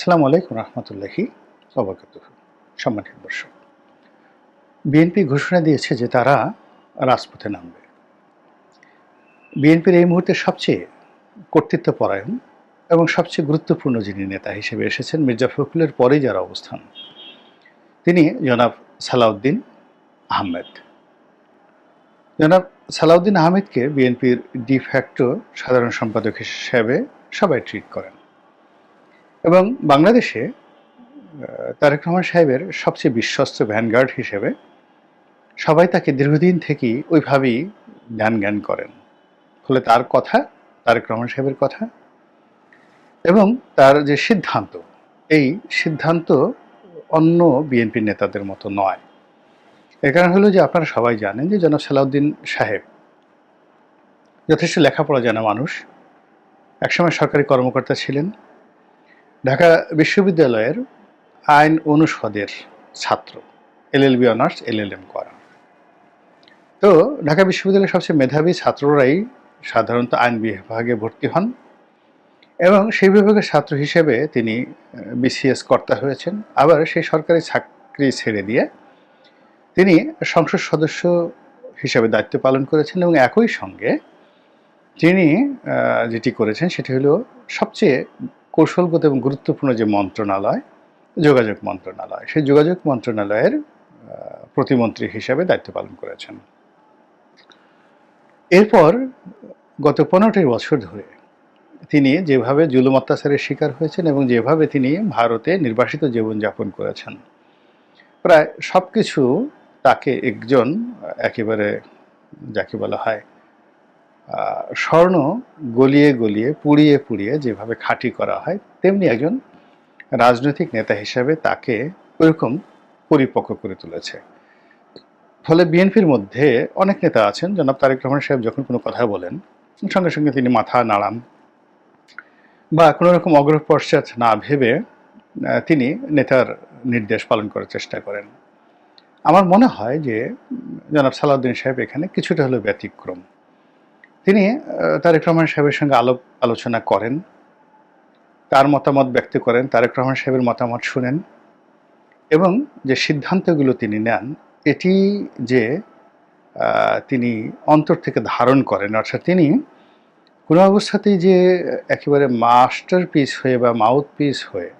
আসসালামু আলাইকুম রহমতুল্লাহি অবগত সম্মানিত দর্শক বিএনপি ঘোষণা দিয়েছে যে তারা রাজপথে নামবে। বিএনপির এই মুহূর্তে সবচেয়ে কর্তৃত্বপরায়ণ এবং সবচেয়ে গুরুত্বপূর্ণ যিনি নেতা হিসেবে এসেছেন, মির্জা ফখরুলের পরে যার অবস্থান, তিনি জনাব সালাউদ্দিন আহমেদ। জনাব সালাউদ্দিন আহমেদকে বিএনপির ডিফ্যাক্টো সাধারণ সম্পাদক হিসেবে সবাই ট্রিট করেন। এবং বাংলাদেশে তারেক রহমান সাহেবের সবচেয়ে বিশ্বস্ত ভ্যানগার্ড হিসেবে সবাই তাকে দীর্ঘদিন থেকেই ওইভাবেই ধ্যান জ্ঞান করেন। ফলে তার কথা, তারেক রহমান সাহেবের কথা এবং তার যে সিদ্ধান্ত, এই সিদ্ধান্ত অন্য বিএনপি নেতাদের মতো নয়। এর কারণ হলো যে আপনারা সবাই জানেন যে জনাব সালাউদ্দিন সাহেব যথেষ্ট লেখাপড়া জানা মানুষ। একসময় সরকারি কর্মকর্তা ছিলেন। ঢাকা বিশ্ববিদ্যালয়ের আইন অনুষদের ছাত্র, এলএলবি অনার্স, এলএলএম করা। তো ঢাকা বিশ্ববিদ্যালয়ের সবচেয়ে মেধাবী ছাত্ররাই সাধারণত আইন বিভাগে ভর্তি হন এবং সেই বিভাগের ছাত্র হিসেবে তিনি বিসিএস কর্তা হয়েছেন। আবার সেই সরকারি চাকরি ছেড়ে দিয়ে তিনি সংসদ সদস্য হিসেবে দায়িত্ব পালন করেছেন এবং একই সঙ্গে তিনি যেটি করেছেন সেটি হলো সবচেয়ে কৌশলগত এবং গুরুত্বপূর্ণ যে মন্ত্রণালয়, যোগাযোগ মন্ত্রণালয়, সেই যোগাযোগ মন্ত্রণালয়ের প্রতিমন্ত্রী হিসেবে দায়িত্ব পালন করেছেন। এরপর গত পনেরোটি বছর ধরে তিনি যেভাবে জুলুম অত্যাচারের শিকার হয়েছেন এবং যেভাবে তিনি ভারতে নির্বাসিত জীবনযাপন করেছেন, প্রায় সব কিছু তাকে একজন একেবারে, যাকে বলা হয় স্বর্ণ গলিয়ে গলিয়ে, পুড়িয়ে পুড়িয়ে যেভাবে খাঁটি করা হয়, তেমনি একজন রাজনৈতিক নেতা হিসেবে তাকে ওইরকম পরিপক্ক করে তুলেছে। ফলে বিএনপির মধ্যে অনেক নেতা আছেন, জনাব তারেক রহমান সাহেব যখন কোনো কথা বলেন, সঙ্গে সঙ্গে তিনি মাথা নাড়ান বা কোনো রকম অগ্রপশ্চাৎ না ভেবে তিনি নেতার নির্দেশ পালন করার চেষ্টা করেন। আমার মনে হয় যে, জনাব সালাউদ্দিন সাহেব এখানে কিছুটা হলেও ব্যতিক্রম। তিনি তারেক রহমান সাহেবের সঙ্গে আলোপ আলোচনা করেন। তার মতামত ব্যক্ত করেন, তারেক রহমান সাহেবের মতামত শুনেন এবং যে সিদ্ধান্তগুলো তিনি নেন, এটি যে তিনি অন্তর থেকে ধারণ করেন, অর্থাৎ তিনি কোনো অবস্থাতেই যে একেবারে মাস্টার পিস হয়ে বা মাউথ পিস হয়ে,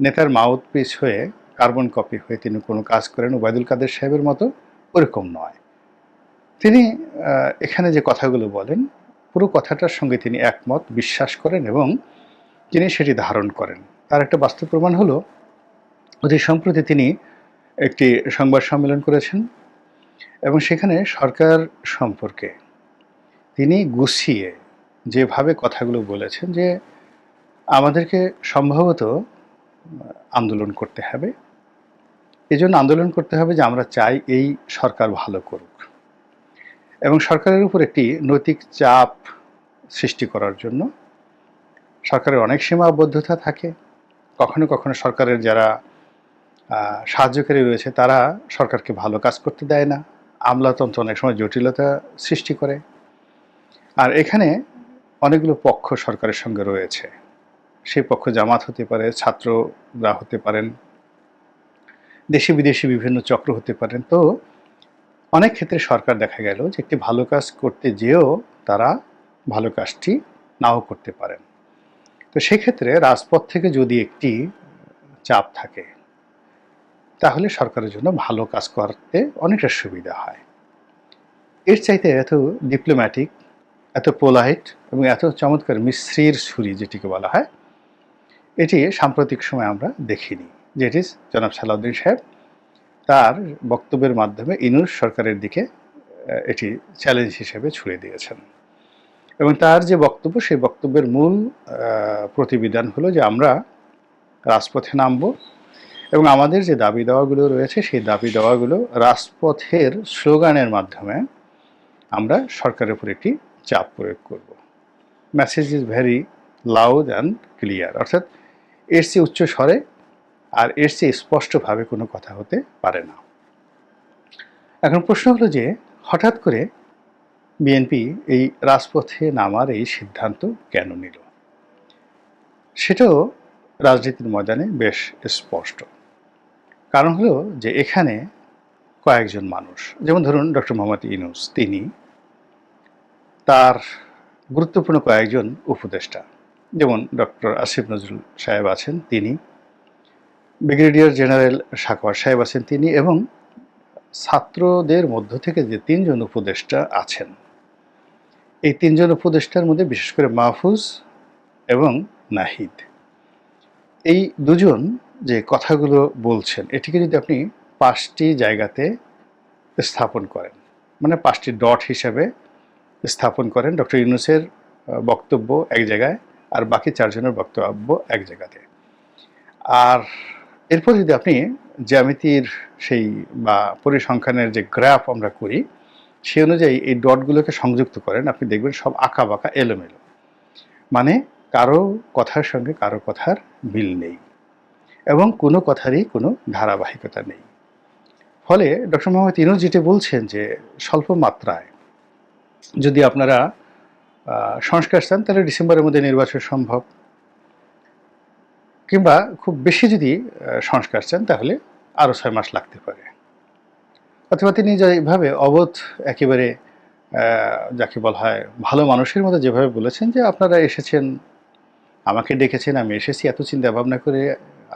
নেতার মাউথ পিস হয়ে কার্বন কপি হয়ে তিনি কোনো কাজ করেন, ওবায়দুল কাদের সাহেবের মতো ওরকম নয়। তিনি এখানে যে কথাগুলো বলেন, পুরো কথাটার সঙ্গে তিনি একমত, বিশ্বাস করেন এবং তিনি সেটি ধারণ করেন। তার একটা বাস্তব প্রমাণ হলো অতি সম্প্রতি তিনি একটি সংবাদ সম্মেলন করেছেন এবং সেখানে সরকার সম্পর্কে তিনি গুছিয়ে যেভাবে কথাগুলো বলেছেন, যে আমাদেরকে সম্ভবত আন্দোলন করতে হবে। এজন্য আন্দোলন করতে হবে যে আমরা চাই এই সরকার ভালো করুক। এবং সরকারের উপর একটি নৈতিক চাপ সৃষ্টি করার জন্য সরকারের অনেক সীমাবদ্ধতা থাকে। কখনো কখনো সরকারের যারা সাহায্যকারী রয়েছে, তারা সরকারকে ভালো কাজ করতে দেয় না। আমলাতন্ত্র অনেক সময় জটিলতা সৃষ্টি করে। আর এখানে অনেকগুলো পক্ষ সরকারের সঙ্গে রয়েছে। সেই পক্ষ জামাত হতে পারে, ছাত্ররা হতে পারেন দেশি বিদেশি বিভিন্ন চক্র হতে পারেন। তো অনেক ক্ষেত্রে সরকার দেখা গেল যে একটি ভালো কাজ করতে যেও তারা ভালো কাজটি নাও করতে পারেন। তো সেক্ষেত্রে রাজপথ থেকে যদি একটি চাপ থাকে, তাহলে সরকারের জন্য ভালো কাজ করতে অনেকটা সুবিধা হয়। এর চাইতে এত ডিপ্লোম্যাটিক এত পোলাইট এবং এত চমৎকার মিশ্রির ছুরি যেটিকে বলা হয়, এটি সাম্প্রতিক সময় আমরা দেখিনি। যেটি জনাব সালাউদ্দিন সাহেব তার বক্তব্যের মাধ্যমে ইনুস সরকারের দিকে এটি চ্যালেঞ্জ হিসেবে ছুড়ে দিয়েছেন। এবং তার যে বক্তব্য, সেই বক্তব্যের মূল প্রতিবিধান হলো যে আমরা রাজপথে নামব এবং আমাদের যে দাবি দাওয়াগুলো রয়েছে, সেই দাবি দাওয়াগুলো রাজপথের স্লোগানের মাধ্যমে আমরা সরকারের উপর একটি চাপ প্রয়োগ করব। Message is very loud and clear অর্থাৎ এর চেয়ে উচ্চ স্বরে আর এর চেয়ে স্পষ্টভাবে কোনো কথা হতে পারে না। এখন প্রশ্ন হলো যে, হঠাৎ করে বিএনপি এই রাজপথে নামার এই সিদ্ধান্ত কেন নিল? সেটাও রাজনীতির ময়দানে বেশ স্পষ্ট। কারণ হলো যে, এখানে কয়েকজন মানুষ, যেমন ধরুন ডক্টর মোহাম্মদ ইনুস তিনি তার গুরুত্বপূর্ণ কয়েকজন উপদেষ্টা, যেমন ডক্টর আসিফ নজরুল সাহেব আছেন, তিনি ব্রিগেডিয়ার জেনারেল সাকওয়ার সাহেব আছেন তিনি এবং ছাত্রদের মধ্য থেকে যে তিনজন উপদেষ্টা আছেন। এই তিনজন উপদেষ্টার মধ্যে বিশেষ করে মাহফুজ এবং নাহিদ। এই দুজন যে কথাগুলো বলছেন, এটিকে যদি আপনি পাঁচটি জায়গাতে স্থাপন করেন মানে পাঁচটি ডট হিসাবে স্থাপন করেন, ডক্টর ইউনুসের বক্তব্য এক জায়গায় আর বাকি চারজনের বক্তব্য এক জায়গাতে। আর এরপর যদি আপনি জ্যামিতির সেই বা পরিসংখ্যানের যে গ্রাফ আমরা করি, সেই অনুযায়ী এই ডটগুলোকে সংযুক্ত করেন, আপনি দেখবেন সব আঁকা বাঁকা এলোমেলো। মানে কারও কথার সঙ্গে কারও কথার মিল নেই এবং কোনো কথারই কোনো ধারাবাহিকতা নেই। ফলে ডক্টর মোহাম্মদ ইনুস যেটি বলছেন যে স্বল্প মাত্রায় যদি আপনারা সংস্কার চান, তাহলে ডিসেম্বরের মধ্যে নির্বাচন সম্ভব। কিংবা খুব বেশি যদি সংস্কার চান, তাহলে আরও ছয় মাস লাগতে পারে। অথবা তিনি যেভাবে অবোধ একেবারে যাকে বলা হয় ভালো মানুষের মতো যেভাবে বলেছেন যে, আপনারা এসেছেন, আমাকে ডেকেছেন, আমি এসেছি, এত চিন্তা ভাবনা করে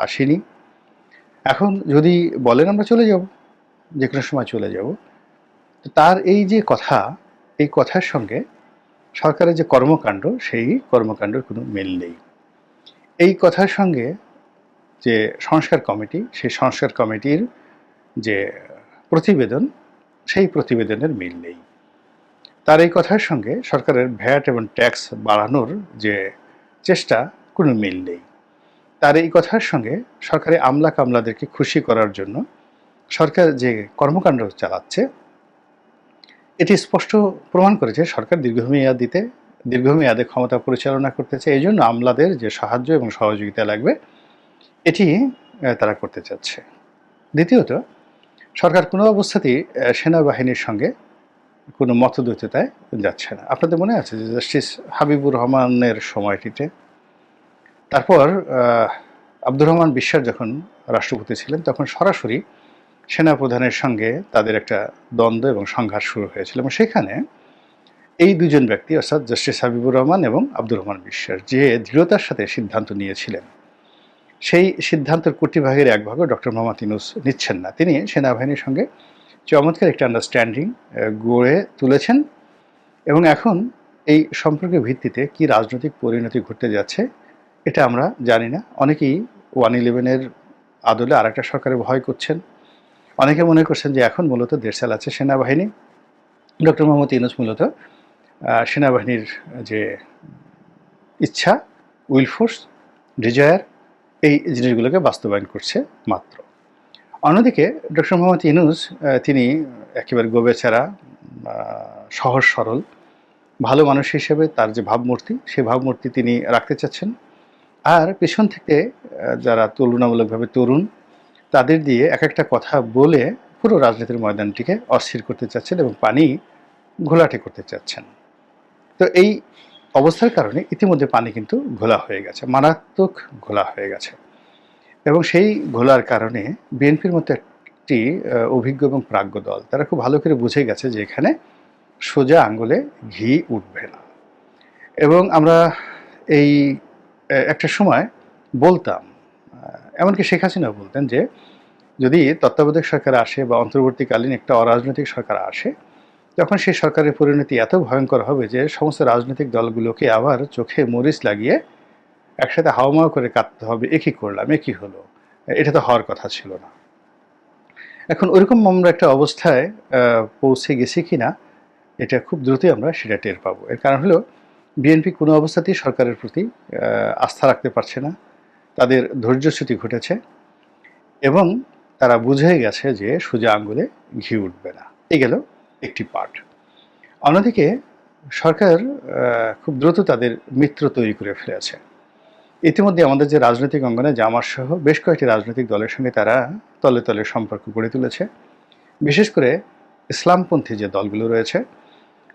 আসিনি। এখন যদি বলেন, আমরা চলে যাব যে কোনো সময় চলে যাব। তার এই যে কথা, এই কথার সঙ্গে সরকারের যে কর্মকাণ্ড, সেই কর্মকাণ্ডের কোনো মিল নেই। এই কথার সঙ্গে যে সংস্কার কমিটি, সেই সংস্কার কমিটির যে প্রতিবেদন, সেই প্রতিবেদনের মিল নেই। তার এই কথার সঙ্গে সরকারের ভ্যাট এবং ট্যাক্স বাড়ানোর যে চেষ্টা, কোনো মিল নেই। তার এই কথার সঙ্গে সরকারি আমলা কামলাদেরকে খুশি করার জন্য সরকার যে কর্মকাণ্ড চালাচ্ছে, এটি স্পষ্ট প্রমাণ করেছে সরকার দীর্ঘমেয়াদিতে দীর্ঘমেয়াদে ক্ষমতা পরিচালনা করতে চায়, এই জন্য আমলাদের যে সাহায্য এবং সহযোগিতা লাগবে, এটি তারা করতে চাচ্ছে। দ্বিতীয়ত, সরকার কোনো অবস্থাতেই সেনাবাহিনীর সঙ্গে কোনো মতদ্বৈততায় যাচ্ছে না। আপনাদের মনে আছে যে জাস্টিস হাবিবুর রহমানের সময়টিতে? তারপর আব্দুর রহমান বিশ্বাস যখন রাষ্ট্রপতি ছিলেন, তখন সরাসরি সেনাপ্রধানের সঙ্গে তাদের একটা দ্বন্দ্ব এবং সংঘাত শুরু হয়েছিল। এবং সেখানে এই দুজন ব্যক্তি, অর্থাৎ জাস্টিস হাবিবুর রহমান এবং আব্দুর রহমান বিশ্বাস, যে দৃঢ়তার সাথে সিদ্ধান্ত নিয়েছিলেন। সেই সিদ্ধান্তের কোটি ভাগের এক ভাগও ডক্টর মোহাম্মদ ইনুস নিচ্ছেন না। তিনি সেনাবাহিনীর সঙ্গে চমৎকার একটা আন্ডারস্ট্যান্ডিং গড়ে তুলেছেন এবং এখন এই সম্পর্কের ভিত্তিতে কি রাজনৈতিক পরিণতি ঘটতে যাচ্ছে, এটা আমরা জানি না। অনেকেই ওয়ান ইলেভেনের আদলে আর একটা সরকারে ভয় করছেন। অনেকে মনে করছেন যে এখন মূলত দেশ চালাচ্ছে সেনাবাহিনী। ডক্টর মোহাম্মদ ইউনুস মূলত সেনাবাহিনীর যে ইচ্ছা উইল ফোর্স ডিজায়ার এই জিনিসগুলোকে বাস্তবায়ন করছে মাত্র। অন্যদিকে ডক্টর মোহাম্মদ ইউনুস আহ, তিনি একেবারে গোবেচারা সহজ সরল ভালো মানুষ হিসেবে তার যে ভাবমূর্তি সেই ভাবমূর্তি তিনি রাখতে চাচ্ছেন। আর পেছন থেকে যারা তুলনামূলকভাবে তরুণ তাদের দিয়ে এক একটা কথা বলে পুরো রাজনীতির ময়দানটিকে অস্থির করতে চাচ্ছেন এবং পানি ঘোলাটে করতে চাচ্ছেন। তো এই অবস্থার কারণে ইতিমধ্যে পানি কিন্তু ঘোলা হয়ে গেছে, মারাত্মক ঘোলা হয়ে গেছে। এবং সেই ঘোলার কারণে বিএনপির মতো একটি অভিজ্ঞ এবং প্রাজ্ঞ দল, তারা খুব ভালো করে বুঝে গেছে যে এখানে সোজা আঙ্গুলে ঘি উঠবে না। এবং আমরা এই একটা সময় বলতাম এমনকি শেখ হাসিনা বলতেন যে, যদি তত্ত্বাবধায়ক সরকার আসে বা অন্তর্বর্তীকালীন একটা অরাজনৈতিক সরকার আসে তখন সেই সরকারের পরিণতি এত ভয়ঙ্কর হবে যে সমস্ত রাজনৈতিক দলগুলোকে আবার চোখে মরিচ লাগিয়ে একসাথে হাওমাও করে কাঁদতে হবে একই করলাম? একই হলো? এটা তো হওয়ার কথা ছিল না। এখন ওইরকম আমরা একটা অবস্থায় পৌঁছে গেছি কি না এটা খুব দ্রুতই আমরা সেটা টের পাবো। এর কারণ হলো, বিএনপি কোনো অবস্থাতেই সরকারের প্রতি আস্থা রাখতে পারছে না। তাদের ধৈর্যচ্যুতি ঘটেছে এবং তারা বুঝে গেছে যে সোজা আঙ্গুলে ঘি উঠবে না। এই গেল একটি পার্ট অন্যদিকে সরকার খুব দ্রুত তাদের মিত্র তৈরি করে ফেলেছে। ইতিমধ্যে আমাদের যে রাজনৈতিক অঙ্গনে জামার সহ বেশ কয়েকটি রাজনৈতিক দলের সঙ্গে তারা তলে তলে সম্পর্ক গড়ে তুলেছে। বিশেষ করে ইসলামপন্থী যে দলগুলো রয়েছে,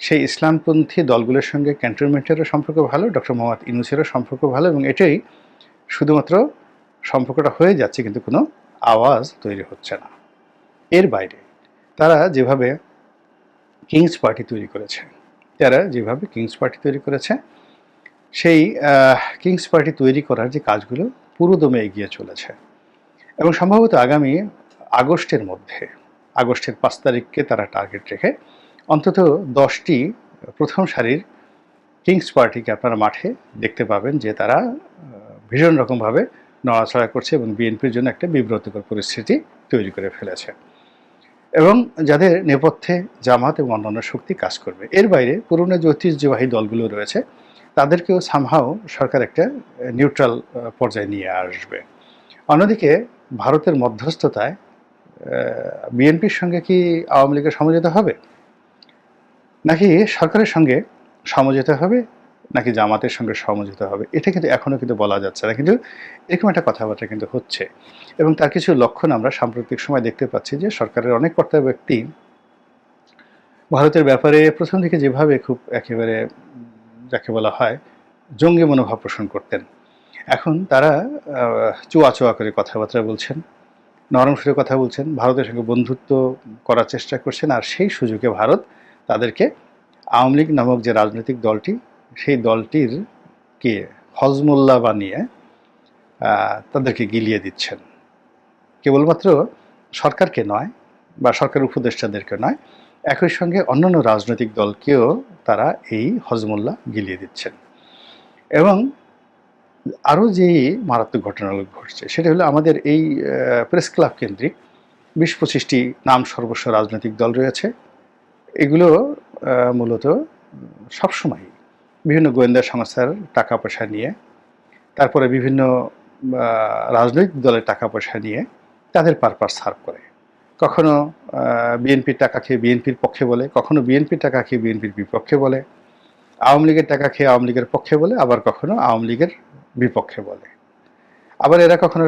সেই ইসলামপন্থী দলগুলোর সঙ্গে ক্যান্টনমেন্টেরও সম্পর্ক ভালো, ডক্টর মোহাম্মদ ইনুসেরও সম্পর্ক ভালো এবং এটাই শুধুমাত্র সম্পর্কটা হয়ে যাচ্ছে কিন্তু কোনো আওয়াজ তৈরি হচ্ছে না। এর বাইরে তারা যেভাবে কিংস পার্টি তৈরি করেছে। তারা যেভাবে কিংস পার্টি তৈরি করেছে, সেই কিংস পার্টি তৈরি করার যে কাজগুলো পুরোদমে এগিয়ে চলেছে। এবং সম্ভবত আগামী আগস্টের মধ্যে, আগস্টের পাঁচ তারিখকে তারা টার্গেট রেখে অন্তত দশটি প্রথম সারির কিংস পার্টিকে আপনারা মাঠে দেখতে পাবেন যে তারা ভীষণ রকমভাবে নড়াচড়া করছে এবং বিএনপির জন্য একটা বিব্রতকর পরিস্থিতি তৈরি করে ফেলেছে। এবং যাদের নেপথ্যে জামাত এবং অন্যান্য শক্তি কাজ করবে। এর বাইরে পুরনো যে দলগুলো রয়েছে, তাদেরকেও সামহাও সরকার একটা নিউট্রাল পর্যায়ে নিয়ে আসবে। অন্যদিকে ভারতের মধ্যস্থতায় বিএনপির সঙ্গে কি আওয়ামী লীগের সমঝোতা হবে? নাকি সরকারের সঙ্গে সমঝোতা হবে? নাকি জামাতের সঙ্গে সমঝোতা হবে? এটা কিন্তু এখনও কিন্তু বলা যাচ্ছে না। কিন্তু এরকম একটা কথাবার্তা কিন্তু হচ্ছে। এবং তার কিছু লক্ষণ আমরা সাম্প্রতিক সময় দেখতে পাচ্ছি যে সরকারের অনেক কর্তা ব্যক্তি ভারতের ব্যাপারে প্রথম দিকে যেভাবে খুব একেবারে যাকে বলা হয়, জঙ্গি মনোভাব পোষণ করতেন। এখন তারা চুয়া চুয়া করে কথাবার্তা বলছেন, নরম সুরে কথা বলছেন, ভারতের সঙ্গে বন্ধুত্ব করার চেষ্টা করছেন, আর সেই সুযোগে ভারত তাদেরকে আওয়ামী লীগ নামক যে রাজনৈতিক দলটি সেই দলটির কে? হজমোল্লা বানিয়ে তাদেরকে গিলিয়ে দিচ্ছেন। কেবলমাত্র সরকারকে নয় বা সরকার উপদেষ্টাদেরকে নয়, একই সঙ্গে অন্যান্য রাজনৈতিক দলকেও তারা এই হজমোল্লা গিলিয়ে দিচ্ছেন। এবং আরও যে মারাত্মক ঘটনাগুলো ঘটছে, সেটা হলো আমাদের এই প্রেস ক্লাব কেন্দ্রিক বিশ পঁচিশটি নাম সর্বস্ব রাজনৈতিক দল রয়েছে। এগুলো মূলত সবসময় বিভিন্ন গোয়েন্দা সংস্থার টাকা পয়সা নিয়ে, তারপরে বিভিন্ন রাজনৈতিক দলের টাকা পয়সা নিয়ে তাদের পারপাস সার্ভ করে। কখনো বিএনপির টাকা খেয়ে বিএনপির পক্ষে বলে, কখনো বিএনপির টাকা খেয়ে বিএনপির বিপক্ষে বলে, আওয়ামী লীগের টাকা খেয়ে আওয়ামী লীগের পক্ষে বলে, আবার কখনো আওয়ামী লীগের বিপক্ষে বলে। আবার এরা কখনো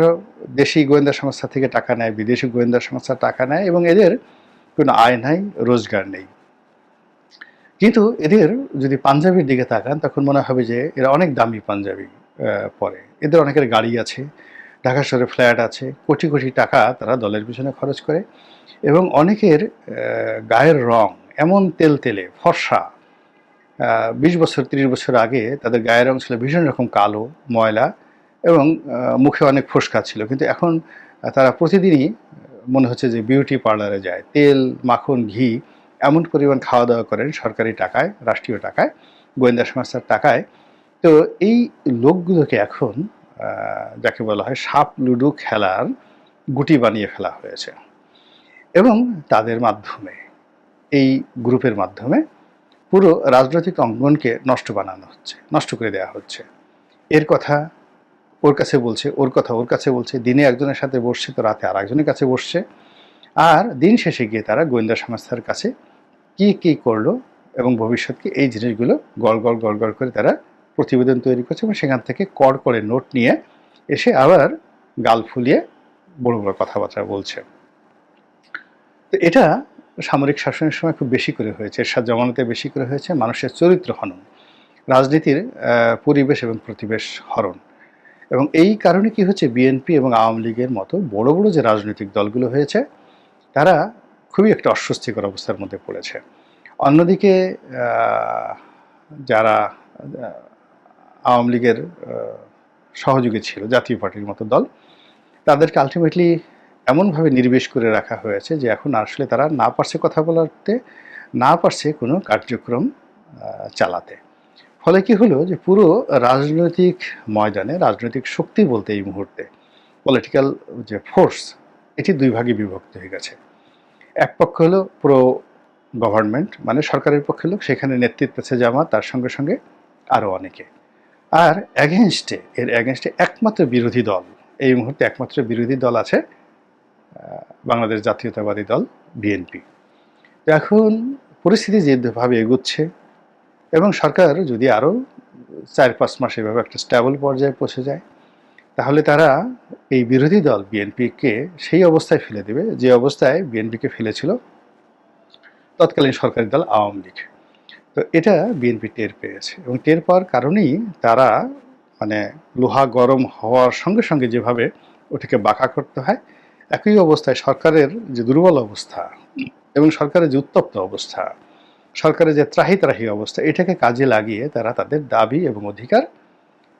দেশি গোয়েন্দা সংস্থা থেকে টাকা নেয়, বিদেশি গোয়েন্দা সংস্থার টাকা নেয় এবং এদের কোনো আয় নাই, রোজগার নেই। কিন্তু এদের যদি পাঞ্জাবির দিকে তাকান, তখন মনে হবে যে এরা অনেক দামি পাঞ্জাবি পরে। এদের অনেকের গাড়ি আছে, ঢাকা শহরে ফ্ল্যাট আছে, কোটি কোটি টাকা তারা দলের পিছনে খরচ করে এবং অনেকের গায়ের রং এমন তেল তেলে, ফর্সা। বিশ বছর, তিরিশ বছর আগে তাদের গায়ের রং ছিল ভীষণ রকম কালো, ময়লা এবং মুখে অনেক ফোসকা ছিল। কিন্তু এখন তারা প্রতিদিনই মনে হচ্ছে যে বিউটি পার্লারে যায়। তেল, মাখন, ঘি এমন পরিমাণ খাওয়া দাওয়া করেন সরকারি টাকায়, রাষ্ট্রীয় টাকায়, গোয়েন্দা সংস্থার টাকায়। তো এই লোকগুলোকে এখন যাকে বলা হয় সাপ লুডু খেলার গুটি বানিয়ে ফেলা হয়েছে। এবং তাদের মাধ্যমে, এই গ্রুপের মাধ্যমে পুরো রাজনৈতিক অঙ্গনকে নষ্ট বানানো হচ্ছে, নষ্ট করে দেওয়া হচ্ছে। এর কথা ওর কাছে বলছে, ওর কথা ওর কাছে বলছে, দিনে একজনের সাথে বসছে তো রাতে আর একজনের কাছে বসছে। আর দিন শেষে গিয়ে তারা গোয়েন্দা সংস্থার কাছে কি কি করল এবং ভবিষ্যৎকে এই জিনিসগুলো গল গল গল গল করে তারা প্রতিবেদন তৈরি করছে এবং সেখান থেকে কর করে নোট নিয়ে এসে আবার গাল ফুলিয়ে বড় বড় কথাবার্তা বলছে। তো এটা সামরিক শাসনের সময় খুব বেশি করে হয়েছে। এরশাদ জমানাতে বেশি করে হয়েছে। মানুষের চরিত্র হনন, রাজনীতির পরিবেশ এবং প্রতিবেশ হরণ। এবং এই কারণে কি হচ্ছে, বিএনপি এবং আওয়ামী লীগের মতো বড় বড় যে রাজনৈতিক দলগুলো হয়েছে, তারা খুবই একটা অস্বস্তিকর অবস্থার মধ্যে পড়েছে। অন্যদিকে যারা আওয়ামী লীগের সহযোগী ছিল, জাতীয় পার্টির মতো দল, তাদেরকে আলটিমেটলি এমনভাবে নির্বেশ করে রাখা হয়েছে যে এখন আসলে তারা না পারছে কথা বলাতে, না পারছে কোনো কার্যক্রম চালাতে। ফলে কি হলো যে পুরো রাজনৈতিক ময়দানে, রাজনৈতিক শক্তি বলতে এই মুহূর্তে পলিটিক্যাল যে ফোর্স এটি দুই ভাগে বিভক্ত হয়ে গেছে। এক পক্ষ হলো প্রো গভর্নমেন্ট মানে সরকারের পক্ষে লোক, সেখানে নেতৃত্ব আছে জামা তার সঙ্গে সঙ্গে আরও অনেকে। আর অ্যাগেনস্টে এর অ্যাগেনস্টে একমাত্র বিরোধী দল, এই মুহূর্তে একমাত্র বিরোধী দল আছে বাংলাদেশ জাতীয়তাবাদী দল, বিএনপি। এখন পরিস্থিতি যেভাবে এগুচ্ছে, এবং সরকার যদি আরও চার পাঁচ মাস এভাবে একটা স্ট্যাবল পর্যায়ে পৌঁছে যায় তাহলে তারা এই বিরোধী দল বিএনপিকে সেই অবস্থায় ফেলে দেবে, যে অবস্থায় বিএনপিকে ফেলেছিল তৎকালীন সরকারি দল আওয়ামী লীগ। তো এটা বিএনপি টের পেয়েছে এবং টের পাওয়ার কারণেই তারা মানে লোহা গরম হওয়ার সঙ্গে সঙ্গে যেভাবে ওটাকে বাঁকা করতে হয়, একই অবস্থায় সরকারের যে দুর্বল অবস্থা এবং সরকারের যে উত্তপ্ত অবস্থা, সরকারের যে ত্রাহি ত্রাহি অবস্থা, এটাকে কাজে লাগিয়ে তারা তাদের দাবি এবং অধিকার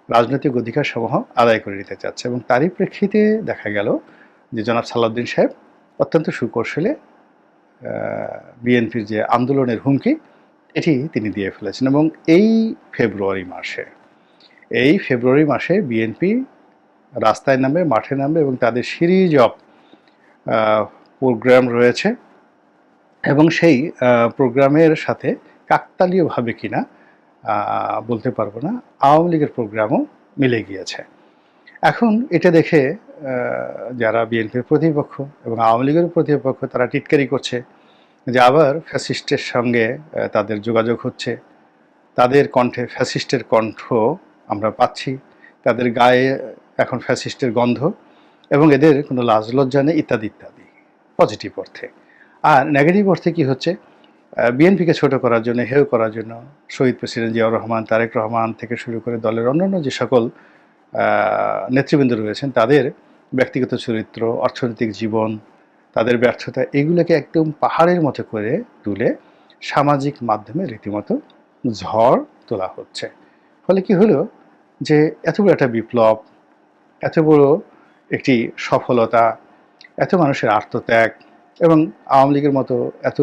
রাজনৈতিক অধিকার সমূহ আদায় করে নিতে চাচ্ছে এবং তারই প্রেক্ষিতে দেখা গেল যে জনাব সালাউদ্দিন সাহেব অত্যন্ত সুকৌশলে বিএনপির যে আন্দোলনের হুমকি, এটি তিনি দিয়ে ফেলেছেন এবং এই ফেব্রুয়ারি মাসে, এই ফেব্রুয়ারি মাসে বিএনপি রাস্তায় নামবে, মাঠে নামবে এবং তাদের সিরিজ অফ প্রোগ্রাম রয়েছে এবং সেই প্রোগ্রামের সাথে কাকতালীয়ভাবে কিনা বলতে পারব না, আওয়ামী লীগের প্রোগ্রামও মিলে গিয়েছে। এখন এটা দেখে যারা বিএনপির প্রতিপক্ষ এবং আওয়ামী লীগের প্রতিপক্ষ, তারা টিটকারি করছে যে আবার ফ্যাসিস্টের সঙ্গে তাদের যোগাযোগ হচ্ছে। তাদের কণ্ঠে ফ্যাসিস্টের কণ্ঠ আমরা পাচ্ছি। তাদের গায়ে এখন ফ্যাসিস্টের গন্ধ এবং এদের কোনো লাজ লজ্জা নেই, ইত্যাদি ইত্যাদি। পজিটিভ অর্থে। আর নেগেটিভ অর্থে কি হচ্ছে? বিএনপিকে ছোট করার জন্য, হেয় করার জন্য শহীদ প্রেসিডেন্ট জিয়াউর রহমান, তারেক রহমান থেকে শুরু করে দলের অন্যান্য যে সকল নেতৃবৃন্দ রয়েছেন, তাদের ব্যক্তিগত চরিত্র, অর্থনৈতিক জীবন, তাদের ব্যর্থতা, এগুলোকে একদম পাহাড়ের মতো করে তুলে সামাজিক মাধ্যমে রীতিমতো ঝড় তোলা হচ্ছে। ফলে কি হলো যে এত বড় একটা বিপ্লব, এত বড় একটি সফলতা, এত মানুষের আত্মত্যাগ এবং আওয়ামী লীগের মতো এত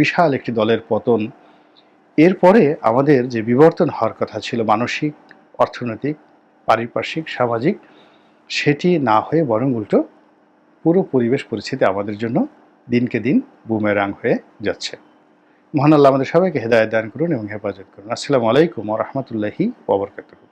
বিশাল একটি দলের পতন। এরপরে আমাদের যে বিবর্তন হওয়ার কথা ছিল মানসিক, অর্থনৈতিক, পারিপার্শ্বিক, সামাজিক, সেটি না হয়ে বরং উল্টো পুরো পরিবেশ পরিস্থিতি আমাদের জন্য দিনকে দিন বুমেরাং হয়ে যাচ্ছে। মহান আল্লাহ আমাদের সবাইকে হেদায়ত দান করুন এবং হেফাজত করুন। আসসালামু আলাইকুম রহমতুল্লাহি ওবরকাতুহ